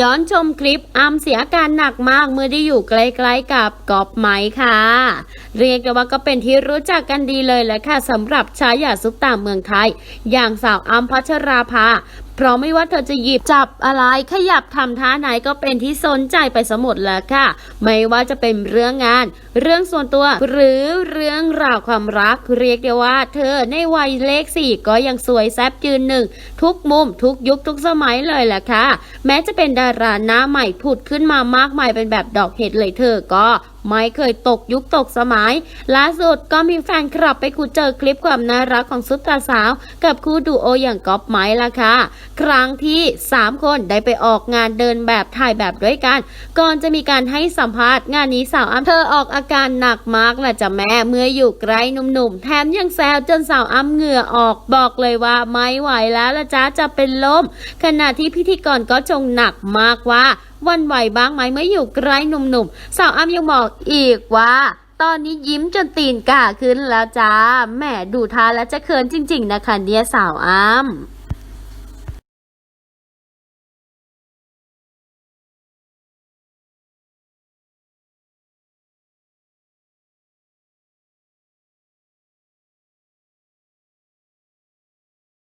ย้อนชมคลิปอัมเสียอาการหนักมากเมื่อได้อยู่ใกล้ๆกับกอบไม้ค่ะ เรียกได้ว่าก็เป็นที่รู้จักกันดีเลยแหละค่ะสำหรับชายาซุปตาเมืองไทย อย่างสาวอัมพัชราภา เพราะไม่ว่าเธอจะหยิบจับอะไรขยับทำท่าไหนก็เป็นที่สนใจไปสมดแล้วค่ะ ไม่ว่าจะเป็นเรื่องงาน เรื่องส่วนตัว หรือเรื่องราวความรักเรียกได้ว่า เธอในวัยเลขสี่ก็ยังสวยแซ่บยืนหนึ่ง ทุกมุมทุกยุคทุกสมัยเลยแหละค่ะ แม้จะเป็นดาราหน้าใหม่ผุดขึ้นมามากมายเป็นแบบดอกเห็ดเลยเธอก็ ไม่เคยตกยุคตกสมัย ล่าสุดก็มีแฟนคลับไปคูเจอคลิปความน่ารักของซุปตาสาว กับคู่ดูโออย่างก๊อฟไม้ละค่ะ ครั้งที่ 3 คนได้ไปออกงานเดินแบบถ่ายแบบด้วยกัน ก่อนจะมีการให้สัมภาษณ์งานนี้สาวอ้ำเธอออกอาการหนักมากแหละจ้ะแม่เมื่ออยู่ใกล้หนุ่มๆ แถมยังแซวจนสาวอ้ำเหงื่อออกบอกเลยว่าไม่ไหวแล้วละจ้าจะเป็นลมขณะที่พิธีกรก็ชงหนักมากว่า วันไหวบ้างไหมเมื่ออยู่ใกล้หนุ่มๆ สาวอ้ำยังบอกอีกว่า ตอนนี้ยิ้มจนตีนก่าขึ้นแล้วจ้า แหมดูท่าแล้วจะเขินจริง ๆ นะคะเนี่ยสาวอ้ำ